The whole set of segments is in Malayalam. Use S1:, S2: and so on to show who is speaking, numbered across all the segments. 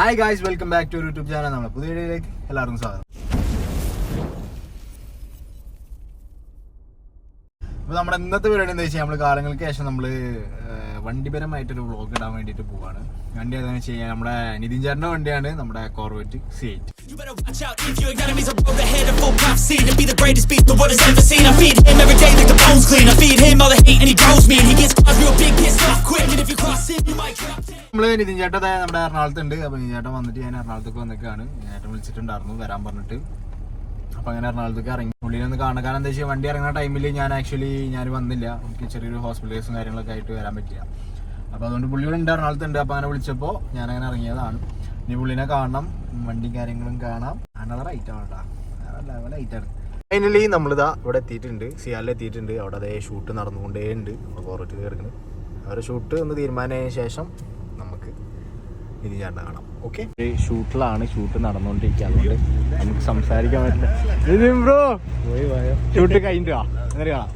S1: Hi guys welcome back to YouTube channel നമ്മുടെ പുതിയ വീഡിയോയിലേക്ക് എല്ലാവർക്കും സ്വാഗതം. അപ്പോൾ നമ്മുടെ ഇന്നത്തെ പരിപാടി എന്താ വെച്ചാൽ നമ്മൾ കാലങ്ങൾക്ക് ശേഷം നമ്മൾ വണ്ടിപരമായിട്ടൊരു വ്ളോഗ് ഇടാൻ വേണ്ടിയിട്ട് പോവാണ്. വണ്ടി ഏതാണെന്ന് വെച്ച് കഴിഞ്ഞാൽ നമ്മുടെ നിതിൻ ചാറിന്റെ വണ്ടിയാണ് നമ്മുടെ കോർവെറ്റ്
S2: സീറ്റ്
S1: നമ്മൾ നിതിൻ ചേട്ടൻ നമ്മുടെ എറണാകുളത്ത് ഉണ്ട് അപ്പൊ നിതിൻ ചേട്ടൻ വന്നിട്ട് ഞാൻ എറണാകുളത്തേക്ക് വന്നിട്ടാണ് ചേട്ടൻ വിളിച്ചിട്ടുണ്ടായിരുന്നു വരാൻ പറഞ്ഞിട്ട്. അപ്പോൾ അങ്ങനെ എറണാകുളത്തേക്ക് ഇറങ്ങി. പുള്ളിനെ കാണാൻ കാരണം എന്താ വെച്ചാൽ വണ്ടി ഇറങ്ങുന്ന ടൈമിൽ ഞാൻ ആക്ച്വലി ഞാൻ വന്നില്ല. എനിക്ക് ചെറിയൊരു ഹോസ്പിറ്റൽ കേസും കാര്യങ്ങളൊക്കെ ആയിട്ട് വരാൻ പറ്റില്ല. അപ്പോൾ അതുകൊണ്ട് പുള്ളിയോട് ഉണ്ട് എറണാകുളത്തുണ്ട്. അപ്പോൾ അങ്ങനെ വിളിച്ചപ്പോൾ ഞാൻ അങ്ങനെ ഇറങ്ങിയതാണ്. ഇനി പുള്ളിനെ കാണണം. വണ്ടിയും കാര്യങ്ങളും കാണാം. അനദർ ഐറ്റം ആണ് വേറെ ലെവൽ ഫൈനലി നമ്മളിതാ ഇവിടെ എത്തിയിട്ടുണ്ട്. സിയാലിൽ എത്തിയിട്ടുണ്ട്. അവിടെ അതേ ഷൂട്ട് നടന്നുകൊണ്ടേ ഉണ്ട് കുറച്ച് കിടക്കുന്നത് അവരുടെ ഷൂട്ട് ഒന്ന് തീരുമാനമായ ശേഷം ഇത് ഞാൻ കാണാം. ഓക്കെ ഷൂട്ടിലാണ് ഷൂട്ട് നടന്നുകൊണ്ടിരിക്കുക അതുകൊണ്ട് നമുക്ക് സംസാരിക്കാൻ പറ്റില്ല. ബ്രോ! ഷൂട്ട് കഴിഞ്ഞിട്ട്? വാ അങ്ങനെ കാണാം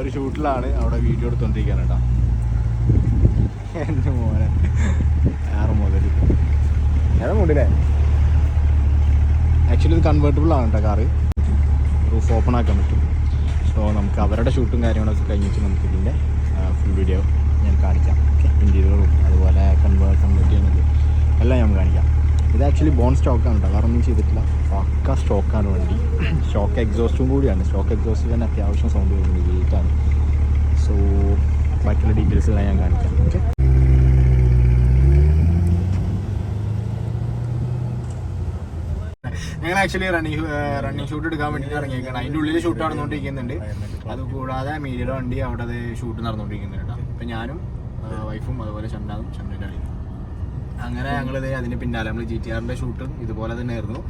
S1: ഒരു ഷൂട്ടിലാണ് അവിടെ വീഡിയോ എടുത്തോണ്ടിരിക്കുകയാണ് കേട്ടോ. എന്റെ മോനെ. ആറ് മുതൽ ഏതാ മുടില്ലേ ആക്ച്വലി ഇത് കൺവേർട്ടബിൾ ആണ് കേട്ടോ കാറ്. റൂഫ് ഓപ്പൺ ആക്കാൻ പറ്റും. സോ നമുക്ക് അവരുടെ ഷൂട്ടും കാര്യങ്ങളൊക്കെ കഴിഞ്ഞിട്ട് നമുക്ക് ഇതിന്റെ ഫുൾ വീഡിയോ ഞാൻ കാണിക്കാം ഓക്കെ ഇന്റീരിയറും അതുപോലെ കൺവേർട്ട് കൺവേർട്ട് ചെയ്യുന്നത് എല്ലാം ഞാൻ കാണിക്കാം ഇത് ആക്ച്വലി ബോൺ സ്റ്റോക്കാണ് കേട്ടോ വേറെ ഒന്നും ചെയ്തിട്ടില്ല. പക്ക സ്റ്റോക്കാണ് വണ്ടി. സ്റ്റോക്ക് എക്സോസ്റ്റും കൂടിയാണ്. സ്റ്റോക്ക് എക്സോസ്റ്റ് തന്നെ അത്യാവശ്യം സൗണ്ട് വരുന്നത് വെയിറ്റാണ് സോ ബാക്കിയുള്ള ഡീറ്റെയിൽസ് എല്ലാം ഞാൻ കാണിക്കാം. ഓക്കെ ഞങ്ങൾ ആക്ച്വലി റണ്ണിങ് റണ്ണിങ് ഷൂട്ട് എടുക്കാൻ വേണ്ടിയിട്ട് ഇറങ്ങിയേക്കാണ്. അതിന്റെ ഉള്ളിൽ ഷൂട്ട് നടന്നുകൊണ്ടിരിക്കുന്നുണ്ട്. അതുകൂടാതെ മീഡിയയുടെ വണ്ടി അവിടെ ഷൂട്ട് നടന്നുകൊണ്ടിരിക്കുന്നുണ്ട് അപ്പം ഞാനും വൈഫും അതുപോലെ ചണ്ടാതും ചണ്ടന്റെ അളിയും അങ്ങനെ ഞങ്ങളിത് അതിന് പിന്നാലെ നമ്മൾ ജി ടി ആറിന്റെ ഷൂട്ടും ഇതുപോലെ തന്നെ ആയിരുന്നു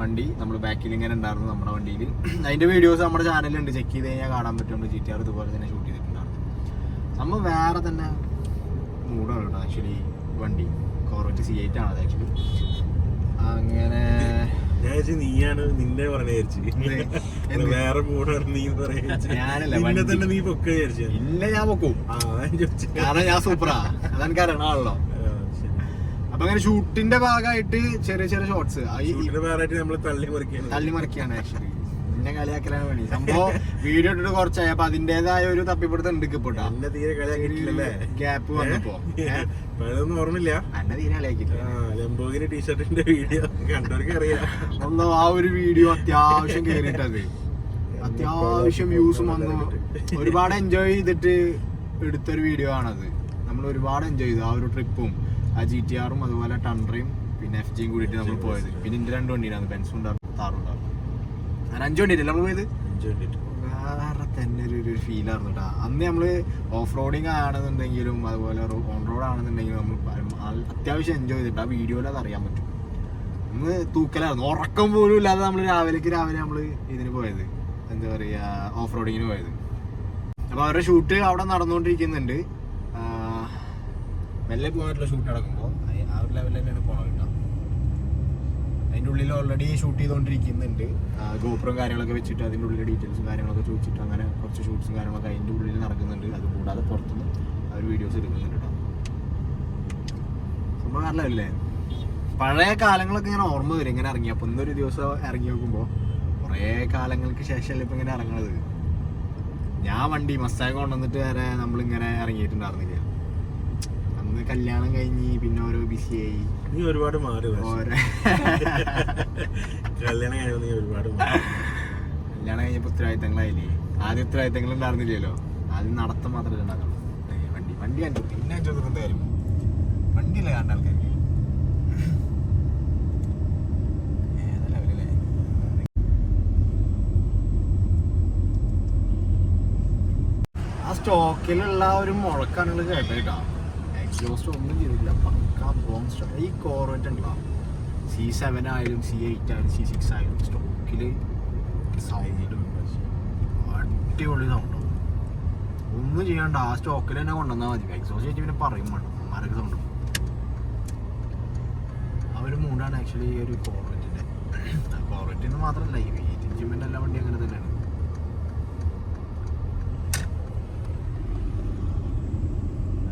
S1: വണ്ടി നമ്മൾ ബാക്കിൽ ഇങ്ങനെ ഉണ്ടായിരുന്നു നമ്മുടെ വണ്ടിയിൽ അതിന്റെ വീഡിയോസ് നമ്മുടെ ചാനലുണ്ട് ചെക്ക് ചെയ്ത് കഴിഞ്ഞാൽ കാണാൻ പറ്റും. ജി ടി ആർ ഇതുപോലെ തന്നെ ഷൂട്ട് ചെയ്തിട്ടുണ്ടായിരുന്നു. നമ്മൾ വേറെ തന്നെ മൂടാണ് കേട്ടോ ആക്ച്വലി വണ്ടി. കോർവറ്റ് സി എയ്റ്റ് ആണ് അത് ആക്ച്വലി അങ്ങനെ
S3: നീയാണ് നിന്നെ പറഞ്ഞു വേറെ നീ തന്നെ നീ പൊക്ക
S1: ഇല്ല ഞാൻ
S3: പൊക്കും.
S1: കാരണം ഞാൻ സൂപ്പറാ അതെനിക്ക് അറിയണമല്ലോ അപ്പൊ അങ്ങനെ ഷൂട്ടിന്റെ ഭാഗമായിട്ട് ചെറിയ ചെറിയ ഷോർട്സ്
S3: തള്ളി മറിക്കാണ്.
S1: ആക്ച്വലി എന്നെ കളിയാക്കലാണ് വേണ്ടി സംഭവം വീഡിയോ ഇട്ടിട്ട് കുറച്ചായി. അപ്പൊ അതിന്റേതായ ഒരു തപ്പിപ്പിടുത്തം ഉണ്ട്
S3: എന്നെ തീരെ കളിയാക്കിയിട്ടില്ലല്ലേ?
S1: ഗ്യാപ്പ് വന്നപ്പോ.
S3: അതൊന്നും ഓർമ്മയില്ല.
S1: എന്നെ തീരെ
S3: ലംബോഗിന് ടീഷർട്ടിന്റെ വീഡിയോ കണ്ടവർക്ക് അറിയാം.
S1: ഒന്ന് ആ ഒരു വീഡിയോ അത്യാവശ്യം കേറിയിട്ടത്. അത്യാവശ്യം വ്യൂസും വന്നു. ഒരുപാട് എൻജോയ് ചെയ്തിട്ട് എടുത്തൊരു വീഡിയോ ആണത്. നമ്മൾ ഒരുപാട് എൻജോയ് ചെയ്തു ആ ഒരു ട്രിപ്പും ആ ജി ടി ആറും അതുപോലെ ടണ്ടറയും പിന്നെ എഫ് ജിയും കൂടിയിട്ട് നമ്മൾ പോയത്. പിന്നെ ഇതിന്റെ രണ്ട് വണ്ടിയിലാണ് ബെൻസും ഉണ്ടാകും താറും ഉണ്ടാകും അഞ്ച് വണ്ടിയില്ലേ നമ്മൾ പോയത്? വേറെ തന്നെ ഒരു ഒരു ഫീലായിരുന്നു കേട്ടോ അന്ന് നമ്മൾ ഓഫ് റോഡിങ് ആണെന്നുണ്ടെങ്കിലും അതുപോലെ ഓൺ റോഡ് ആണെന്നുണ്ടെങ്കിലും നമ്മൾ അത്യാവശ്യം എൻജോയ് ചെയ്തിട്ട് ആ വീഡിയോയിൽ അത് അറിയാൻ പറ്റും. അന്ന് തൂക്കലായിരുന്നു. ഉറക്കം പോലും ഇല്ലാതെ നമ്മൾ രാവിലേക്ക് രാവിലെ നമ്മൾ ഇതിന് പോയത്. എന്താ പറയുക ഓഫ് റോഡിങ്ങിന് പോയത്. അപ്പോൾ അവരുടെ ഷൂട്ട് അവിടെ നടന്നുകൊണ്ടിരിക്കുന്നുണ്ട് മെല്ലെ പോകാനുള്ള ഷൂട്ട് നടക്കുമ്പോൾ ആ ഒരു ലെവലിൽ തന്നെയാണ് പോകണം കേട്ടോ. അതിന്റെ ഉള്ളിൽ ഓൾറെഡി ഷൂട്ട് ചെയ്തുകൊണ്ടിരിക്കുന്നുണ്ട് ഗോപുരം കാര്യങ്ങളൊക്കെ വെച്ചിട്ട് അതിന്റെ ഉള്ളിലെ ഡീറ്റെയിൽസും കാര്യങ്ങളൊക്കെ ചോദിച്ചിട്ട് അങ്ങനെ കുറച്ച് ഷൂട്ട്സും കാര്യങ്ങളൊക്കെ അതിന്റെ ഉള്ളിൽ നടക്കുന്നുണ്ട്. അത് കൂടാതെ പുറത്തുനിന്ന് അവർ വീഡിയോസ് എടുക്കുന്നുണ്ട് കേട്ടോ. സംഭവം കാരണമല്ലേ പഴയ കാലങ്ങളൊക്കെ ഇങ്ങനെ ഓർമ്മ വരും. ഇങ്ങനെ ഇറങ്ങി. അപ്പം ഇന്നൊരു ദിവസം ഇറങ്ങി നോക്കുമ്പോൾ കുറേ കാലങ്ങൾക്ക് ശേഷമല്ലേ ഇപ്പം ഇങ്ങനെ ഇറങ്ങണത്? ഞാൻ വണ്ടി മസ്താങ് കൊണ്ടുവന്നിട്ട് വരെ നമ്മളിങ്ങനെ ഇറങ്ങിയിട്ടുണ്ടായിരുന്നില്ല? അന്ന് കല്യാണം കഴിഞ്ഞ് പിന്നെ ഓരോ ബിസിയായി
S3: നീ ഒരുപാട് മാറി. കല്യാണം കഴിഞ്ഞ നീ ഒരുപാട്
S1: കല്യാണം കഴിഞ്ഞപ്പോൾ ഉത്തരവാദിത്തങ്ങളായില്ലേ ആദ്യം ഉത്തരവാദിത്തങ്ങൾ ഉണ്ടായിരുന്നില്ലല്ലോ. ആദ്യം നടത്തം മാത്രമേ ഉണ്ടാക്കണം വണ്ടി വണ്ടി കണ്ടു. പിന്നെ ചോദിക്കുന്ന കാര്യം? വണ്ടിയല്ലേ കണ്ട ആൾക്കാർക്ക്? ഏതാ ലെവലല്ലേ ആ സ്റ്റോക്കിലുള്ള ഒരു മുഴക്കാണ് കേട്ടേട്ടാ എക്സോസ്റ്റ് ഒന്നും ചെയ്തില്ല പക്കാ ബോംബ് സ്റ്റോക്ക് ഈ കോർവെറ്റ് ഉണ്ടാവും സി സെവൻ ആയാലും സി എയ്റ്റ് ആയാലും സി സിക്സ് ആയാലും സ്റ്റോക്കിൽ സൗണ്ടും അടിപൊളി സൗണ്ട് ഒന്നും ചെയ്യാണ്ട് ആ സ്റ്റോക്കിൽ തന്നെ കൊണ്ടുവന്നാൽ മതി. എക്സോസ്റ്റ് ചെയ്തിട്ട് പിന്നെ പറയും വേണം അമ്മമാരൊക്കെ സൗണ്ട് ആ മൂഡാണ് ആക്ച്വലി ഈ ഒരു കോർവെറ്റിന്റെ കോർവെറ്റിന് മാത്രമല്ല ഈ എഞ്ചിൻമെന്റ് എല്ലാ വണ്ടി അങ്ങനെ തന്നെയാണ്.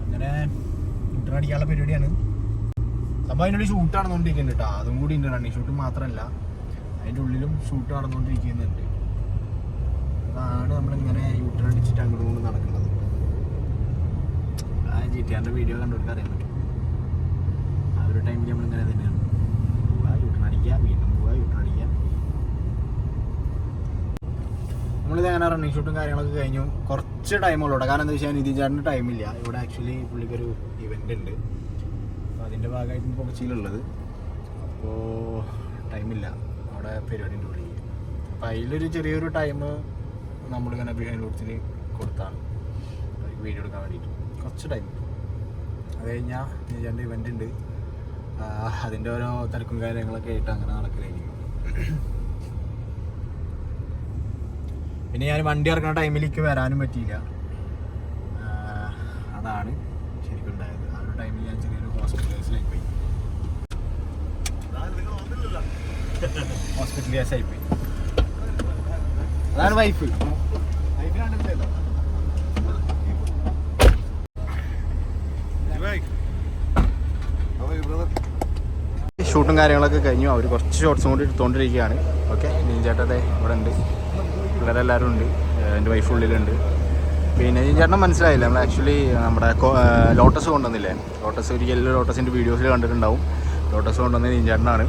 S1: അങ്ങനെ ഇന്റർ അടിക്കാനുള്ള പരിപാടിയാണ്. സംഭവം അതിനുള്ളിൽ ഷൂട്ട് നടന്നുകൊണ്ടിരിക്കുന്നുണ്ട് കേട്ടോ അതും കൂടി ഉണ്ട് റണ്ണിങ് ഷൂട്ട് മാത്രമല്ല. അതിന്റെ ഉള്ളിലും ഷൂട്ട് നടന്നുകൊണ്ടിരിക്കുന്നുണ്ട്. അതാണ് നമ്മളിങ്ങനെ യൂട്ടർ അടിച്ചിട്ട് അങ്ങോട്ട് കൊണ്ട് നടക്കുന്നത്. ആ ജി ടി ആറിന്റെ വീഡിയോ കണ്ടുകൊടുക്കാൻ അറിയാൻ പറ്റും. ആ ഒരു ടൈമിൽ നമ്മളിങ്ങനെ അങ്ങനെ റണ്ണിങ് ഷൂട്ടും കാര്യങ്ങളൊക്കെ കഴിഞ്ഞു. കുറച്ച് ടൈമുള്ളൂ കാരണം എന്താ വെച്ചാൽ നിതിൻ ചേട്ടന് ടൈമില്ല ഇവിടെ ആക്ച്വലി പുള്ളിക്കൊരു ഇവന്റ് ഉണ്ട്. അപ്പോൾ അതിന്റെ ഭാഗമായിട്ട് കൊച്ചിയിലുള്ളത് അപ്പോൾ ടൈമില്ല അവിടെ പരിപാടിന്റെ ഉള്ളിൽ അപ്പോൾ അതിലൊരു ചെറിയൊരു ടൈം നമ്മളിങ്ങനെ ബിഹൈൻഡ് റൂട്ട്സിന് കൊടുത്താണ്. വീഡിയോ എടുക്കാൻ വേണ്ടിയിട്ട്. കുറച്ച് ടൈം അത് കഴിഞ്ഞാൽ നിതിന്റെ ഇവന്റ് ഉണ്ട്. അതിന്റെ ഓരോ തിരക്കും കാര്യങ്ങളൊക്കെ ആയിട്ട് അങ്ങനെ നടക്കലായിരിക്കും. പിന്നെ ഞാൻ വണ്ടി ഇറക്കുന്ന ടൈമിലേക്ക് വരാനും പറ്റിയില്ല. അതാണ് ശരിക്കും ഉണ്ടായത്. ആ ഒരു ടൈമിൽ ഞാൻ ചെറിയൊരു ഹോസ്പിറ്റലൈസിലായി പോയി. ആയി പോയി. അതാണ് വൈഫ് ഷൂട്ടും കാര്യങ്ങളൊക്കെ കഴിഞ്ഞു. അവർ കുറച്ച് ഷോർട്സും കൂടി എടുത്തുകൊണ്ടിരിക്കുകയാണ് ഓക്കെ നീഞ്ചേട്ടതെ ഇവിടെ ഉണ്ട്. പിള്ളേരെല്ലാവരും ഉണ്ട്. എന്റെ വൈഫ് ഉള്ളിലുണ്ട്. പിന്നെ ചേട്ടൻ മനസ്സിലായില്ല? നമ്മൾ ആക്ച്വലി നമ്മുടെ ലോട്ടസ് കൊണ്ടുവന്നില്ലേ? ലോട്ടസ് ഒരു യെല്ലോ ലോട്ടസിന്റെ വീഡിയോസിൽ കണ്ടിട്ടുണ്ടാവും. ലോട്ടസ് കൊണ്ടുവന്നത് നീഞ്ചേട്ടനാണ്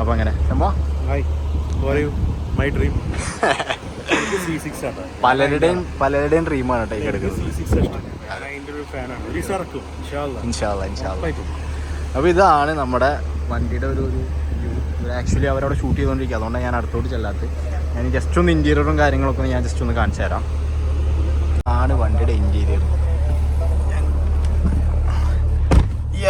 S1: അപ്പോൾ അങ്ങനെ.
S3: മൈ ഡ്രീം
S1: പലരുടെയും പലരുടെയും ഡ്രീമാണ്
S3: ടൈക്ക്
S1: എടുക്കുന്നത്. അപ്പോൾ ഇതാണ് നമ്മുടെ വണ്ടിയുടെ ഒരു ഒരു ആക്ച്വലി അവരവിടെ ഷൂട്ട് ചെയ്തുകൊണ്ടിരിക്കുക അതുകൊണ്ടാണ് ഞാൻ അടുത്തോട്ട് ചെല്ലാത്തത് ഞാൻ ജസ്റ്റ് ഒന്ന് ഇന്റീരിയറും കാര്യങ്ങളൊക്കെ ഞാൻ ജസ്റ്റ് ഒന്ന് കാണിച്ചു തരാം. ആണ് വണ്ടിയുടെ ഇന്റീരിയർ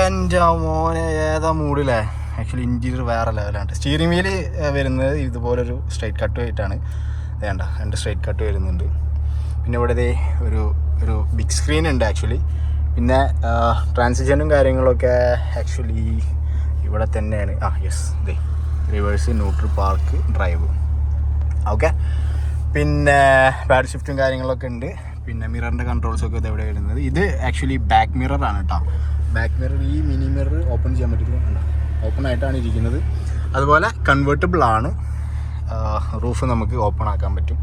S1: എന്റെ മോനെ ഏതാ മൂഡിലേ ആക്ച്വലി ഇന്റീരിയർ വേറെ ലെവലാണ് സ്റ്റിയറിംഗ് വീൽ വരുന്നത് ഇതുപോലൊരു സ്ട്രൈറ്റ് കട്ട് ആയിട്ടാണ് വേണ്ട രണ്ട് സ്ട്രൈറ്റ് കട്ട് വരുന്നുണ്ട്. പിന്നെ ഇവിടെ ഒരു ഒരു ബിഗ് സ്ക്രീൻ ഉണ്ട് ആക്ച്വലി പിന്നെ ട്രാൻസിഷനും കാര്യങ്ങളൊക്കെ ആക്ച്വലി ഇവിടെ തന്നെയാണ്. ആ യെസ് ദേ reverse neutral park drive okay പിന്നെ പാഡ് ഷിഫ്റ്റും കാര്യങ്ങളൊക്കെ ഉണ്ട്. പിന്നെ മിററിന്റെ കൺട്രോൾസ് ഒക്കെ ഇത് എവിടെ വരുന്നത് ഇത് ആക്ച്വലി ബാക്ക് മിററാണ് കേട്ടോ ബാക്ക് മിറർ ഈ മിനി മിറർ ഓപ്പൺ ചെയ്യാൻ പറ്റില്ല ഓപ്പൺ ആയിട്ടാണ് ഇരിക്കുന്നത്. അതുപോലെ കൺവേർട്ടബിൾ ആണ്. റൂഫ് നമുക്ക് ഓപ്പൺ ആക്കാൻ പറ്റും.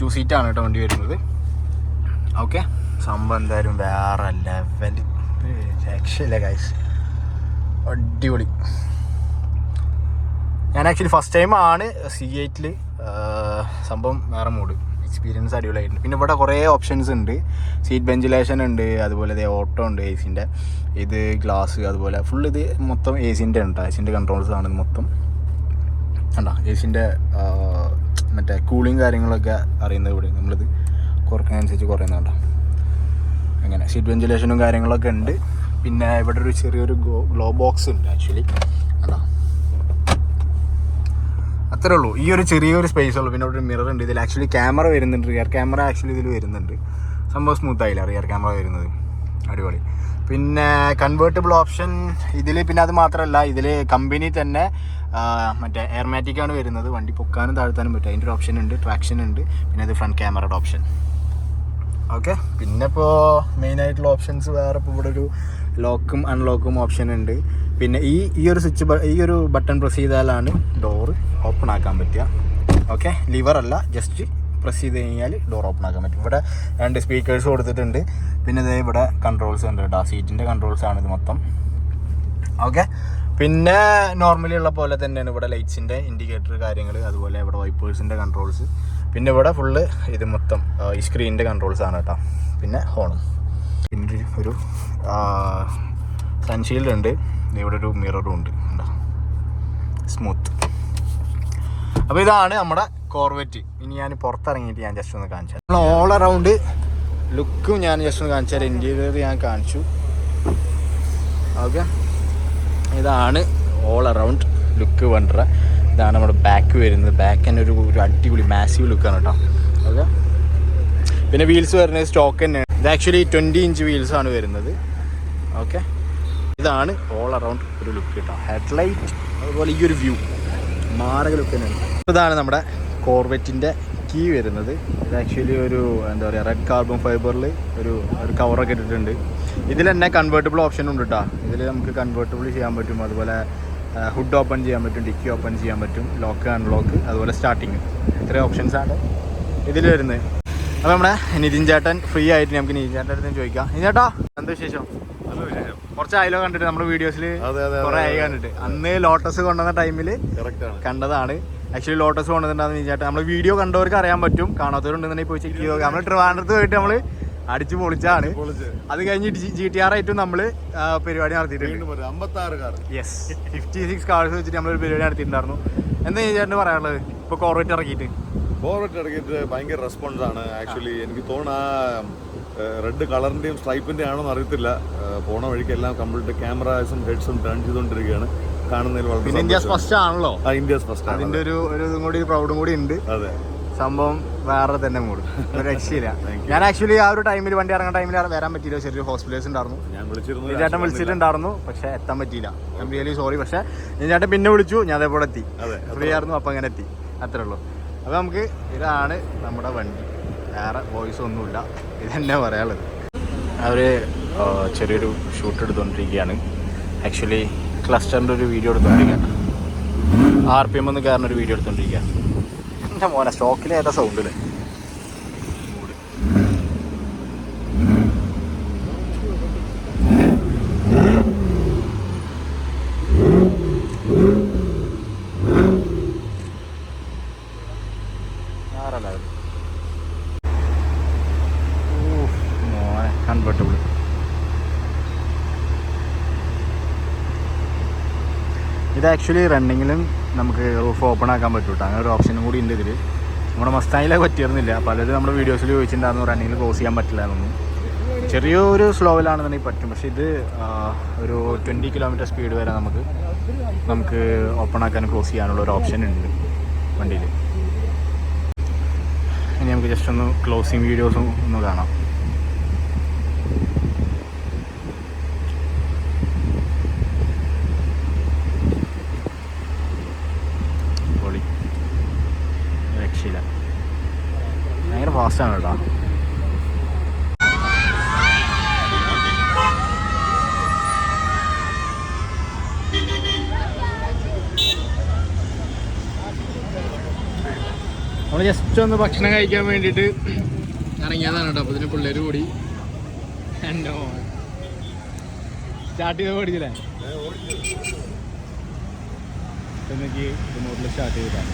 S1: ടു സീറ്റാണ് കേട്ടോ വണ്ടി വരുന്നത്. ഓക്കെ സംഭവം എന്തായാലും വേറെ ലെവൽ രക്ഷയില്ല ഗൈസ് അടിപൊളി. ഞാൻ ആക്ച്വലി ഫസ്റ്റ് ടൈമാണ് സി എയ്റ്റിൽ സംഭവം വേറെ മൂഡ് എക്സ്പീരിയൻസ് അടിപൊളിയായിട്ടുണ്ട്. പിന്നെ ഇവിടെ കുറേ ഓപ്ഷൻസ് ഉണ്ട്. സീറ്റ് വെന്റിലേഷൻ ഉണ്ട് അതുപോലെ ഇതേ ഓട്ടോ ഉണ്ട് എ ഇത് ഗ്ലാസ് അതുപോലെ ഫുൾ ഇത് മൊത്തം എ സിന്റെ ഉണ്ട്. എ കൺട്രോൾസ് ആണ് മൊത്തം. കണ്ടോ? എ സിന്റെ മറ്റേ കൂളിങ് കാര്യങ്ങളൊക്കെ അറിയുന്നത് ഇവിടെ. നമ്മളിത് കുറക്കുന്നതനുസരിച്ച് കുറയുന്നുണ്ടോ അങ്ങനെ. സീറ്റ് വെന്റിലേഷനും കാര്യങ്ങളൊക്കെ ഉണ്ട്. പിന്നെ ഇവിടെ ഒരു ചെറിയൊരു ഗ്ലോ ബോക്സ് ഉണ്ട് ആക്ച്വലി കണ്ടോ അത്രേ ഉള്ളൂ. ഈ ഒരു ചെറിയൊരു സ്പേസ് ഉള്ളൂ. പിന്നെ ഒരു മിറർ ഉണ്ട്. ഇതിൽ ആക്ച്വലി ക്യാമറ വരുന്നുണ്ട് റിയർ ക്യാമറ ആക്ച്വലി ഇതിൽ വരുന്നുണ്ട്. സംഭവം സ്മൂത്ത് ആയില്ല റിയർ ക്യാമറ വരുന്നത്. അടിപൊളി. പിന്നെ കൺവേർട്ടബിൾ ഓപ്ഷൻ ഇതിൽ പിന്നെ അത് മാത്രമല്ല ഇതിൽ കമ്പനി തന്നെ മറ്റേ എയർമാറ്റിക് ആണ് വരുന്നത്. വണ്ടി പൊക്കാനും താഴ്ത്താനും പറ്റും. അതിന്റെ ഒരു ഓപ്ഷൻ ഉണ്ട് ട്രാക്ഷൻ ഉണ്ട്. പിന്നെ അത് ഫ്രണ്ട് ക്യാമറയുടെ ഓപ്ഷൻ ഓക്കെ പിന്നെ ഇപ്പോൾ മെയിനായിട്ടുള്ള ഓപ്ഷൻസ് വേറെ ഇപ്പോൾ ഇവിടെ ഒരു ലോക്കും അൺലോക്കും ഓപ്ഷൻ ഉണ്ട്. പിന്നെ ഈ ഈ ഒരു സ്വിച്ച് ഈ ഒരു ബട്ടൺ പ്രസ് ചെയ്താലാണ് ഡോറ് ഓപ്പൺ ആക്കാൻ പറ്റുക. ഓക്കെ ലിവർ അല്ല ജസ്റ്റ് പ്രസ് ചെയ്ത് കഴിഞ്ഞാൽ ഡോർ ഓപ്പൺ ആക്കാൻ പറ്റും. ഇവിടെ രണ്ട് സ്പീക്കേഴ്സ് കൊടുത്തിട്ടുണ്ട്. പിന്നെ ഇതേ ഇവിടെ കൺട്രോൾസ് ഉണ്ട് കേട്ടോ സീറ്റിന്റെ കൺട്രോൾസ് ആണ് ഇത് മൊത്തം. ഓക്കെ പിന്നെ നോർമലി ഉള്ള പോലെ തന്നെയാണ് ഇവിടെ ലൈറ്റ്സിന്റെ ഇൻഡിക്കേറ്റർ കാര്യങ്ങൾ അതുപോലെ ഇവിടെ വൈപ്പേഴ്സിന്റെ കൺട്രോൾസ് പിന്നെ ഇവിടെ ഫുള്ള് ഇത് മൊത്തം ഈ സ്ക്രീനിന്റെ കൺട്രോൾസ് ആണ് കേട്ടോ പിന്നെ ഹോണും പിന്നെ ഒരു- സൺഷീൽഡ് ഉണ്ട്. ഇവിടെ ഒരു മിററും ഉണ്ട്. സ്മൂത്ത് അപ്പോൾ ഇതാണ് നമ്മുടെ കോർവെറ്റ് ഇനി ഞാൻ പുറത്തിറങ്ങിയിട്ട് ഞാൻ ജസ്റ്റ് ഒന്ന് കാണിച്ചു നമ്മൾ ഓൾ അറൗണ്ട് ലുക്കും ഞാൻ ജസ്റ്റ് ഒന്ന് കാണിച്ചു തരാം. ഇന്റീരിയർ ഞാൻ കാണിച്ചു. ഓക്കെ ഇതാണ് ഓൾ അറൗണ്ട് ലുക്ക് വണ്ടറ ഇതാണ് നമ്മുടെ ബാക്ക് വരുന്നത്. ബാക്ക് തന്നെ ഒരു ഒരു അടിപൊളി മാസീവ് ലുക്കാണ് കേട്ടോ. ഓക്കെ പിന്നെ വീൽസ് വരുന്നത് സ്റ്റോക്ക് തന്നെ ഇത് ആക്ച്വലി ട്വന്റി ഇഞ്ച് ആണ് വരുന്നത്. ഓക്കെ ഇതാണ് ഓൾ അറൗണ്ട് ഒരു ലുക്ക് കേട്ടോ ഹെഡ്ലൈറ്റ് അതുപോലെ ഈ ഒരു വ്യൂ മാരക ലുക്ക് തന്നെയാണ്. ഇതാണ് നമ്മുടെ കോർവെറ്റിന്റെ കീ വരുന്നത്. ഇത് ആക്ച്വലി ഒരു എന്താ പറയുക റെഡ് കാർബൺ ഫൈബറിൽ ഒരു ഒരു കവറൊക്കെ ഇട്ടിട്ടുണ്ട്. ഇതിൽ തന്നെ കൺവേർട്ടബിൾ ഓപ്ഷൻ ഉണ്ട് കേട്ടോ ഇതിൽ നമുക്ക് കൺവേർട്ടബിൾ ചെയ്യാൻ പറ്റും. അതുപോലെ ഹുഡ് ഓപ്പൺ ചെയ്യാൻ പറ്റും ഡിക്കി ഓപ്പൺ ചെയ്യാൻ പറ്റും ലോക്ക് അൺലോക്ക് അതുപോലെ സ്റ്റാർട്ടിങ് ഇത്രയും ഓപ്ഷൻസാണ് ഇതിൽ വരുന്നത്. അപ്പോൾ നമ്മുടെ നിതിൻ ചേട്ടൻ ഫ്രീ ആയിട്ട് നമുക്ക് നിതിൻ ചേട്ടന്റെ അടുത്ത് ചോദിക്കാം. നിതിൻ ചേട്ടാ എന്താ വിശേഷം? കുറച്ച് ആയാലോ കണ്ടിട്ട് നമ്മുടെ വീഡിയോസിൽ കുറെ ആയി കണ്ടിട്ട്. അന്ന് ലോട്ടസ് കൊണ്ടുവന്ന ടൈമിൽ കണ്ടതാണ്. ആക്ച്വലി ലോട്ടസ് കൊണ്ടുവന്നിട്ടുണ്ടാകുന്ന നിതിൻ ചേട്ടൻ. നമ്മൾ വീഡിയോ കണ്ടവർക്ക് അറിയാൻ പറ്റും. കാണാത്തവരുണ്ടെന്നുണ്ടെങ്കിൽ പോയി ചെക്ക് ചെയ്യുക നമ്മൾ ട്രിവാൻഡ്രത്ത് പോയിട്ട് നമ്മൾ അടിച്ചു പൊളിച്ചാണ്. അത് കഴിഞ്ഞ് ജി ടി ആർ ആയിട്ടും നമ്മൾ പരിപാടി നടത്തിയിട്ടുണ്ട്. യെസ് ഫിഫ്റ്റി സിക്സ് കാർസ് വെച്ചിട്ട് നമ്മളൊരു പരിപാടി നടത്തിയിട്ടുണ്ടായിരുന്നു. എന്താ ചേട്ടന് പറയാനുള്ളത്? ഇപ്പോൾ കോർവേറ്റ് ഇറക്കിയിട്ട്
S3: ബോർവെറ്റ് ഇറങ്ങിയിട്ട് ഭയങ്കര റെസ്പോൺസ് ആണ്. ആക്ച്വലി എനിക്ക് തോന്നുന്നു ആ റെഡ് കളറിന്റെയും സ്ട്രൈപ്പിന്റെ ആണോന്ന് അറിയത്തില്ല. പോണ വഴിക്ക് എല്ലാം കംപ്ലീറ്റ് ക്യാമറാസും ഹെഡ്സും ടേൺ ചെയ്തുകൊണ്ടിരിക്കുകയാണ്. കാണുന്നതിൽ വളരെ
S1: ഇന്ത്യ. ഫസ്റ്റ് ആണല്ലോ.
S3: ആ ഇന്ത്യസ് ഫസ്റ്റ്
S1: അതിന്റെ ഒരു ഒരു ഇതും കൂടി പ്രൗഡും കൂടി ഉണ്ട്.
S3: അതെ.
S1: സംഭവം വേറെ തന്നെ മൂട് രക്ഷയില്ല. ഞാൻ ആക്ച്വലി ആ ഒരു ടൈമിൽ വണ്ടി ഇറങ്ങുന്ന ടൈമിൽ വരാൻ പറ്റിയില്ല. ചെറിയൊരു ഹോസ്പിറ്റൽസ് ഉണ്ടായിരുന്നു.
S3: ഞാൻ വിളിച്ചിരുന്നു
S1: ചേട്ടൻ വിളിച്ചിട്ടുണ്ടായിരുന്നു പക്ഷെ എത്താൻ പറ്റിയില്ല. ഐ റിയലി സോറി പക്ഷെ ഞാൻ ചേട്ടൻ പിന്നെ വിളിച്ചു ഞാൻ അതേപോലെ എത്തി.
S3: അതെ,
S1: ഫ്രീ ആയിരുന്നു അപ്പം അങ്ങനെ എത്തി. അത്രേ ഉള്ളൂ. അപ്പോൾ നമുക്ക് ഇതാണ് നമ്മുടെ വണ്ടി. വേറെ വോയിസ് ഒന്നുമില്ല. ഇത് തന്നെ പറയാനുള്ളത് അവർ ചെറിയൊരു ഷൂട്ട് എടുത്തുകൊണ്ടിരിക്കുകയാണ് ആക്ച്വലി ക്ലസ്റ്ററിന്റെ ഒരു വീഡിയോ എടുത്തുകൊണ്ടിരിക്കുകയാണ് ആർ പി എം ഒന്ന് കയറുന്ന ഒരു വീഡിയോ എടുത്തുകൊണ്ടിരിക്കുക എന്റെ മോനെ സ്റ്റോക്കിൽ ഏതാ അല്ലേ ആറല്ല മോനെ കൺവെർട്ടബിൾ ഇത് ആക്ച്വലി റണ്ണിങ്ങിലും നമുക്ക് റൂഫ് ഓപ്പൺ ആക്കാൻ പറ്റും കേട്ടോ അങ്ങനെ ഒരു ഓപ്ഷനും കൂടി ഉണ്ട് ഇതിൽ നമ്മുടെ മസ്താനിലെ പറ്റിയിരുന്നില്ല. പലരും നമ്മുടെ വീഡിയോസിൽ ചോദിച്ചിട്ടുണ്ടായിരുന്നു റണ്ണിങ്ങിൽ ക്ലോസ് ചെയ്യാൻ പറ്റില്ല എന്നൊന്നും. ചെറിയൊരു സ്ലോവിലാണെന്നുണ്ടെങ്കിൽ പറ്റും. പക്ഷേ ഇത് ഒരു ട്വന്റി കിലോമീറ്റർ സ്പീഡ് വരെ നമുക്ക് നമുക്ക് ഓപ്പൺ ആക്കാനും ക്ലോസ് ചെയ്യാനുള്ള ഒരു ഓപ്ഷൻ ഉണ്ട് വണ്ടിയിൽ ഇനി നമുക്ക് ജസ്റ്റ് ഒന്ന് ക്ലോസിങ് വീഡിയോസും ഒന്ന് കാണാം പൊളി രക്ഷയില്ല ഭയങ്കര ഫാസ്റ്റാണ് കേട്ടോ നമ്മൾ ജസ്റ്റ് ഒന്ന് ഭക്ഷണം കഴിക്കാൻ വേണ്ടിയിട്ട് ഇറങ്ങിയതാണ് കേട്ടോ അപ്പോൾ ഇതിന് പിള്ളേർ കൂടി. എന്നോ സ്റ്റാർട്ട് ചെയ്ത് പഠിച്ചില്ലേ? എനിക്ക് റിമോട്ടിൽ സ്റ്റാർട്ട് ചെയ്തിട്ടാണ്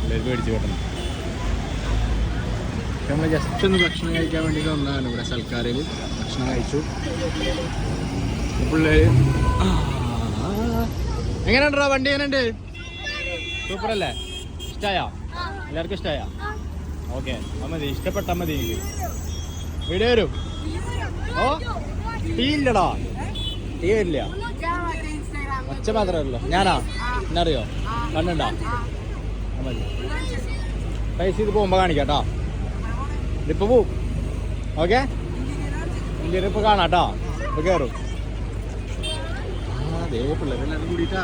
S1: പിള്ളേർ പേടിച്ച് പെട്ടെന്ന്. നമ്മൾ ജസ്റ്റ് ഒന്ന് ഭക്ഷണം കഴിക്കാൻ വേണ്ടിയിട്ട് വന്നതാണ് ഇവിടെ സൽക്കാരയിൽ ഭക്ഷണം കഴിച്ചു. പിള്ളേർ എങ്ങനെയുണ്ടോ വണ്ടി എങ്ങനെയുണ്ട്? സൂപ്പർ അല്ലേ ഇഷ്ടമായോ എല്ലാവർക്കും ഇഷ്ടമായോ ഓക്കെ മതി. ഇഷ്ടപ്പെട്ട മതി. വീഡിയോ വരും ഓ ടീ ഇല്ലടാ. ടീ വരില്ല. ഒച്ച മാത്രമല്ലോ ഞാനാ? എന്നറിയോ കണ്ണുണ്ടോ? മതി. പൈസ ഇത് പോകുമ്പോൾ കാണിക്കാം കേട്ടോ. ഇതിപ്പോൾ പോവും ഓക്കെ ഇന്ത്യയിൽ ഇപ്പോൾ കാണാം കേട്ടോ ഇപ്പോൾ കയറും ആ ദേ പിള്ളേരെല്ലാവരും കൂടിയിട്ടാ.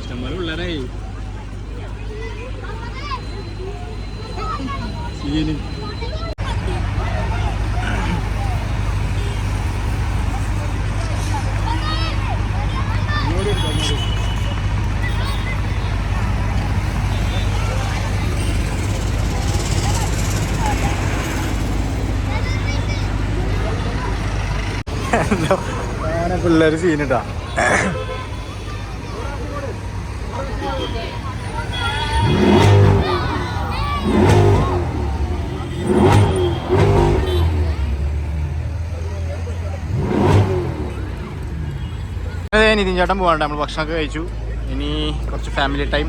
S1: ഇഷ്ടംപോലെ പിള്ളേരായി സീന് അങ്ങനെ പിള്ളേർ സീനിട്ടാ നിതിൻ ചേട്ടൻ പോകാണ്ട് നമ്മൾ ഭക്ഷണമൊക്കെ കഴിച്ചു. ഇനി കുറച്ച് ഫാമിലി ടൈം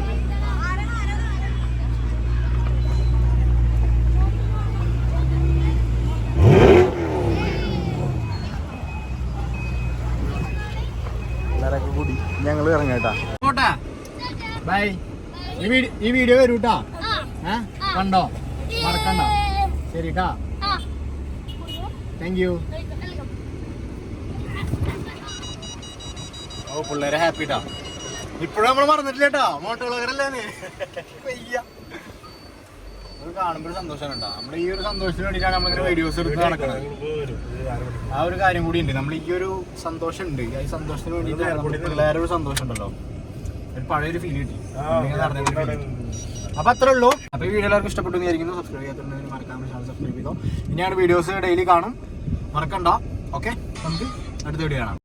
S1: എല്ലാവരൊക്കെ കൂടി ഇറങ്ങാം കേട്ടാ. ബൈ. ഈ വീഡിയോ വരൂ കേട്ടാ കണ്ടോ? മറക്കണ്ട. ശരി കേട്ടാ താങ്ക് യു ഓ പിള്ളേരെ ഹാപ്പി ട്ടാ ഇപ്പോഴും നമ്മൾ മറന്നിട്ടില്ല കേട്ടോ മോട്ടോളകരല്ലേ അത് കാണുമ്പോൾ നമ്മൾ ഈ ഒരു സന്തോഷത്തിന് വേണ്ടിയിട്ടാണ് നമ്മളിങ്ങനെ വീഡിയോസ് എടുത്ത് നടക്കുന്നത് ആ ഒരു കാര്യം കൂടി ഉണ്ട്. നമ്മൾ ഈ ഒരു സന്തോഷം ഉണ്ട് ഈ സന്തോഷത്തിന് വേണ്ടിയിട്ട് പിള്ളേരെ ഒരു സന്തോഷം ഉണ്ടല്ലോ. ഒരു പഴയൊരു ഫീൽ കിട്ടി. അപ്പൊ അത്രേ ഉള്ളൂ. അപ്പൊ ഈ വീഡിയോ എല്ലാവർക്കും ഇഷ്ടപ്പെട്ടു വിചാരിക്കുന്നു. സബ്സ്ക്രൈബ് ചെയ്യാത്തുണ്ടെങ്കിൽ മറക്കാൻ സബ്സ്ക്രൈബ് ചെയ്തോ. ഇനിയാണ് വീഡിയോസ് ഡെയിലി കാണും. മറക്കണ്ട. ഓക്കെ നമുക്ക് അടുത്ത വീഡിയോ കാണാം.